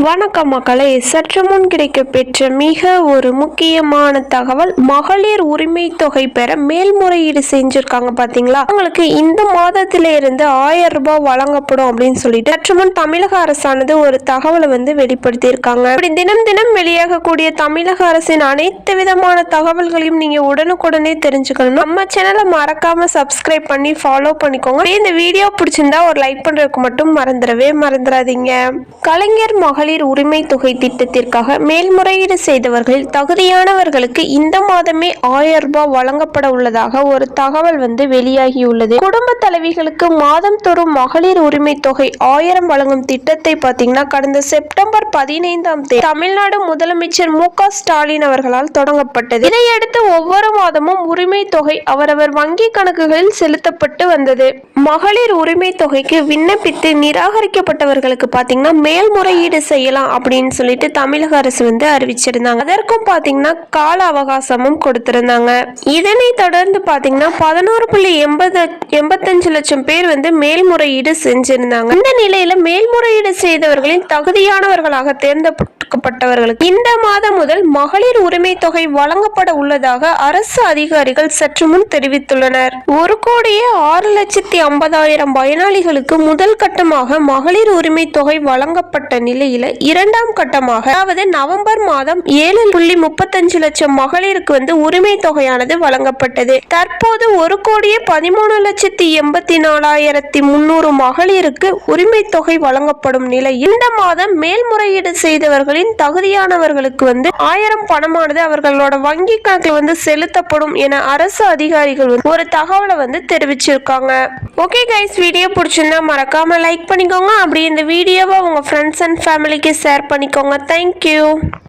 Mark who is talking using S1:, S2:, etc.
S1: வணக்கம் மக்களே. சற்று முன் கிடைக்கப்பெற்ற மிக ஒரு முக்கியமான தகவல் மகளிர் உரிமை தொகை பெற மேல்முறையீடு செஞ்சிருக்காங்க பாத்தீங்களா? அவங்களுக்கு இந்த மாதத்தில இருந்து ஆயிரம் ரூபாய் வழங்கப்படும் அப்படின்னு சொல்லிட்டு சற்று முன் தமிழக அரசானது ஒரு தகவலை வந்து வெளிப்படுத்தியிருக்காங்க. இப்படி தினம் தினம் வெளியாகக்கூடிய தமிழக அரசின் அனைத்து விதமான தகவல்களையும் நீங்க உடனுக்குடனே தெரிஞ்சுக்கணும். நம்ம சேனலை மறக்காம சப்ஸ்கிரைப் பண்ணி ஃபாலோ பண்ணிக்கோங்க. இந்த வீடியோ பிடிச்சிருந்தா ஒரு லைக் பண்றதுக்கு மட்டும் மறந்துடவே மறந்துடாதீங்க. கலைஞர் மகளிர் உரிமை தொகை திட்டத்திற்காக மேல்முறையீடு செய்தவர்களில் தகுதியானவர்களுக்கு இந்த மாதமே ஆயிரம் ரூபாய் வழங்கப்பட உள்ளதாக ஒரு தகவல் வந்து வெளியாகியுள்ளது. குடும்ப தலைவிகளுக்கு மாதம் தோறும் மகளிர் உரிமை தொகை ஆயிரம் வழங்கும் திட்டத்தை பார்த்தீங்கன்னா கடந்த செப்டம்பர் பதினைந்தாம் தேதி தமிழ்நாடு முதலமைச்சர் மு க ஸ்டாலின் அவர்களால் தொடங்கப்பட்டது. இதையடுத்து ஒவ்வொரு மாதமும் உரிமை தொகை அவரவர் வங்கி கணக்குகளில் செலுத்தப்பட்டு வந்தது. மகளிர் உரிமை தொகைக்கு விண்ணப்பித்து நிராகரிக்கப்பட்டவர்களுக்கு பார்த்தீங்கன்னா மேல்முறையீடு செய்யலாம் அப்படின்னு சொல்லிட்டு தமிழக அரசு வந்து அறிவிச்சிருந்தாங்க. அதற்கும் பார்த்தீங்கன்னா கால அவகாசமும் கொடுத்திருந்தாங்க. இதனை தொடர்ந்து பார்த்தீங்கன்னா பதினோரு புள்ளி எண்பது எண்பத்தஞ்சு லட்சம் பேர் வந்து மேல்முறையீடு செஞ்சிருந்தாங்க. இந்த நிலையில மேல்முறையீடு செய்தவர்களின் தகுதியானவர்களாக தேர்ந்த தேர்ந்தெடுக்கப்பட்டவர்களுக்கு இந்த மாதம் முதல் மகளிர் உரிமை தொகை வழங்கப்பட உள்ளதாக அரசு அதிகாரிகள் சற்று முன் தெரிவித்துள்ளனர். ஒரு கோடியே ஆறு லட்சத்தி ஐம்பதாயிரம் பயனாளிகளுக்கு முதல் கட்டமாக மகளிர் உரிமை தொகை வழங்கப்பட்ட நிலையில இரண்டாம் கட்டமாக அதாவது நவம்பர் மாதம் ஏழு புள்ளி முப்பத்தஞ்சு லட்சம் மகளிருக்கு வந்து உரிமை தொகையானது வழங்கப்பட்டது. தற்போது ஒரு கோடியே பதிமூணு லட்சத்தி எண்பத்தி நாலாயிரத்தி முன்னூறு மகளிருக்கு உரிமை தொகை வழங்கப்படும் நிலை இந்த மாதம் மேல்முறையீடு செய்தவர்களில் செய்தவர்களின் தகுதியானவர்களுக்கு வந்து ஆயிரம் பணமானது அவர்களோட வங்கி கணக்கில் வந்து செலுத்தப்படும் என அரசு அதிகாரிகள் ஒரு தகவலை வந்து தெரிவிச்சிருக்காங்க. ஓகே கைஸ் வீடியோ பிடிச்சிருந்தா மறக்காம லைக் பண்ணிக்கோங்க. அப்படி இந்த வீடியோவை உங்க ஃப்ரெண்ட்ஸ் அண்ட் ஃபேமிலிக்கு ஷேர் பண்ணிக்கோங்க. Thank you